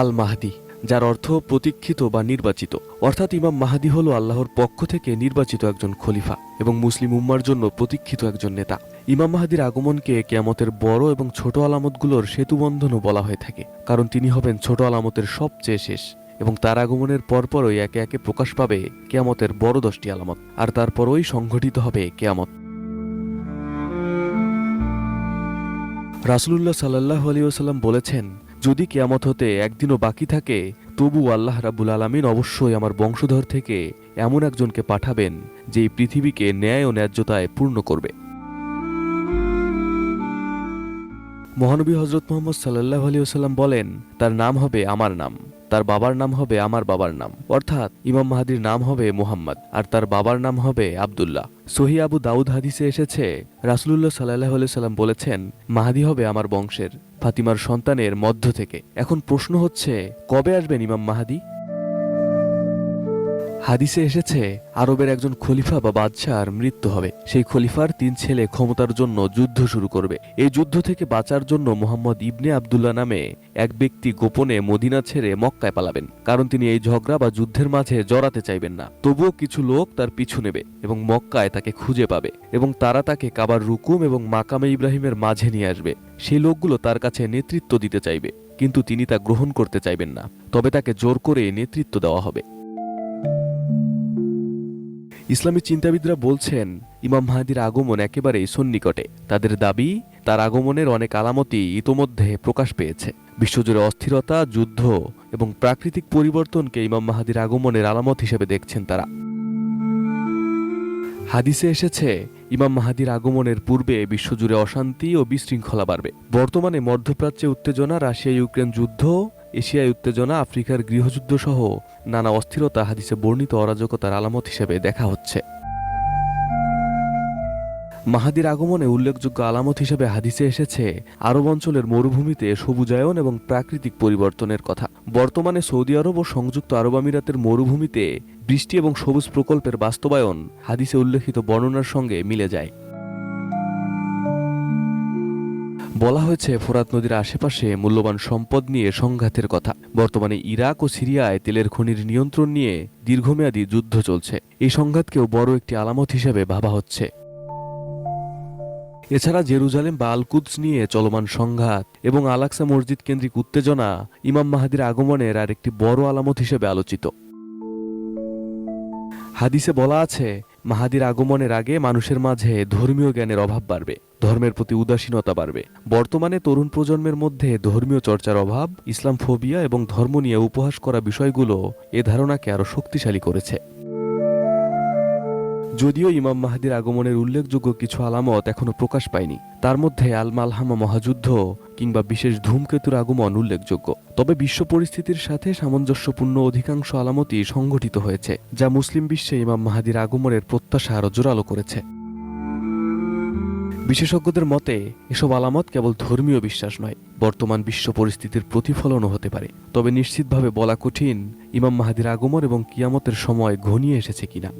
আল মাহদি যার অর্থ প্রতীক্ষিত বা নির্বাচিত। অর্থাৎ ইমাম মাহাদি হল আল্লাহর পক্ষ থেকে নির্বাচিত একজন খলিফা এবং মুসলিম উম্মার জন্য প্রতীক্ষিত একজন নেতা। ইমাম মাহাদির আগমনকে কেয়ামতের বড় এবং ছোট আলামতগুলোর সেতুবন্ধনও বলা হয়ে থাকে, কারণ তিনি হবেন ছোট আলামতের সবচেয়ে শেষ এবং তার আগমনের পরপরই একে একে প্রকাশ পাবে কেয়ামতের বড় দশটি আলামত আর তারপরই সংঘটিত হবে কেয়ামত। রাসুলুল্লাহ সাল্লাহ আলিয়াল্লাম বলেছেন যদি কেয়ামত হতে একদিনও বাকি থাকে, তবু আল্লাহ রাবুল আলমিন অবশ্যই আমার বংশধর থেকে এমন একজনকে পাঠাবেন যে এই পৃথিবীকে ন্যায় ও ন্যায্যতায় পূর্ণ করবে। মহানবী হজরত মোহাম্মদ সাল্লাহ আলিয়াল্লাম বলেন, তার নাম হবে আমার নাম। তার বাবার নাম হবে আমার বাবার নাম। অর্থাৎ ইমাম মাহাদির নাম হবে মোহাম্মদ, আর তার বাবার নাম হবে আবদুল্লাহ। সহি আবু দাউদ হাদিসে এসেছে, রাসুলুল্লাহ সাল্লাহ সাল্লাম বলেছেন, মাহাদি হবে আমার বংশের, ফাতিমার সন্তানের মধ্য থেকে। এখন প্রশ্ন হচ্ছে, কবে আসবেন ইমাম মাহাদি? হাদিসে এসেছে, আরবের একজন খলিফা বা বাদশার মৃত্যু হবে। সেই খলিফার তিন ছেলে ক্ষমতার জন্য যুদ্ধ শুরু করবে। এই যুদ্ধ থেকে বাঁচার জন্য মোহাম্মদ ইবনে আবদুল্লাহ নামে এক ব্যক্তি গোপনে মদিনা ছেড়ে মক্কায় পালাবেন, কারণ তিনি এই ঝগড়া বা যুদ্ধের মাঝে জড়াতে চাইবেন না। তবুও কিছু লোক তার পিছু নেবে এবং মক্কায় তাকে খুঁজে পাবে এবং তারা তাকে কাবার রুকুম এবং মাকামে ইব্রাহিমের মাঝে নিয়ে আসবে। সেই লোকগুলো তার কাছে নেতৃত্ব দিতে চাইবে, কিন্তু তিনি তা গ্রহণ করতে চাইবেন না। তবে তাকে জোর করে নেতৃত্ব দেওয়া হবে। ইসলামী চিন্তাবিদরা বলছেন, ইমাম মাহাদির আগমন একেবারেই সন্নিকটে। তাদের দাবি, তার আগমনের অনেক আলামতই ইতোমধ্যে প্রকাশ পেয়েছে। বিশ্বজুড়ে অস্থিরতা, যুদ্ধ এবং প্রাকৃতিক পরিবর্তনকে ইমাম মাহাদির আগমনের আলামত হিসেবে দেখছেন তারা। হাদিসে এসেছে, ইমাম মাহাদির আগমনের পূর্বে বিশ্বজুড়ে অশান্তি ও বিশৃঙ্খলা বাড়বে। বর্তমানে মধ্যপ্রাচ্যে উত্তেজনা রাশিয়া ইউক্রেন যুদ্ধ এশিয়ায় উত্তেজনা, আফ্রিকার গৃহযুদ্ধ সহ নানা অস্থিরতা, হাদিসে বর্ণিত অরাজকতার আলামত হিসেবে দেখা হচ্ছে। মাহাদির আগমনে উল্লেখযোগ্য আলামত হিসেবে হাদিসে এসেছে, আরব অঞ্চলের মরুভূমিতে সবুজায়ন এবং প্রাকৃতিক পরিবর্তনের কথা। বর্তমানে সৌদি আরব ও সংযুক্ত আরব আমিরাতের মরুভূমিতে বৃষ্টি এবং সবুজ প্রকল্পের বাস্তবায়ন হাদিসে উল্লেখিত বর্ণনার সঙ্গে মিলে যায়। বলা হয়েছে, ফোরাত নদীর আশেপাশে মূল্যবান সম্পদ নিয়ে সংঘাতের কথা। বর্তমানে ইরাক ও সিরিয়ায় তেলের খনির নিয়ন্ত্রণ নিয়ে দীর্ঘমেয়াদী যুদ্ধ চলছে। এই সংঘাতকেও বড় একটি আলামত হিসেবে ভাবা হচ্ছে। এছাড়া জেরুজালেম বা আলকুদস নিয়ে চলমান সংঘাত এবং আলাক্সা মসজিদ কেন্দ্রিক উত্তেজনা ইমাম মাহাদির আগমনের আর একটি বড় আলামত হিসেবে আলোচিত। হাদিসে বলা আছে মাহাদির আগমনের আগে মানুষের মাঝে ধর্মীয় জ্ঞানের অভাব বাড়বে, ধর্মের প্রতি উদাসীনতা বাড়বে। বর্তমানে তরুণ প্রজন্মের মধ্যে ধর্মীয় চর্চার অভাব, ইসলাম ফোবিয়া এবং ধর্ম নিয়ে উপহাস করা বিষয়গুলো এ ধারণাকে আরও শক্তিশালী করেছে। যদিও ইমাম মাহাদির আগমনের উল্লেখযোগ্য কিছু আলামত এখনও প্রকাশ পায়নি, তার মধ্যে আল মালহামা মহাযুদ্ধ কিংবা বিশেষ ধূমকেতুর আগমন উল্লেখযোগ্য। তবে বিশ্ব পরিস্থিতির সাথে সামঞ্জস্যপূর্ণ অধিকাংশ আলামতই সংঘটিত হয়েছে, যা মুসলিম বিশ্বে ইমাম মাহাদির আগমনের প্রত্যাশা আরও জোরালো করেছে। বিশেষজ্ঞদের মতে, এসব আলামত কেবল ধর্মীয় বিশ্বাস নয়, বর্তমান বিশ্ব পরিস্থিতির প্রতিফলনও হতে পারে। তবে নিশ্চিতভাবে বলা কঠিন, ইমাম মাহাদির আগমন এবং কিয়ামতের সময় ঘনিয়ে এসেছে কিনা।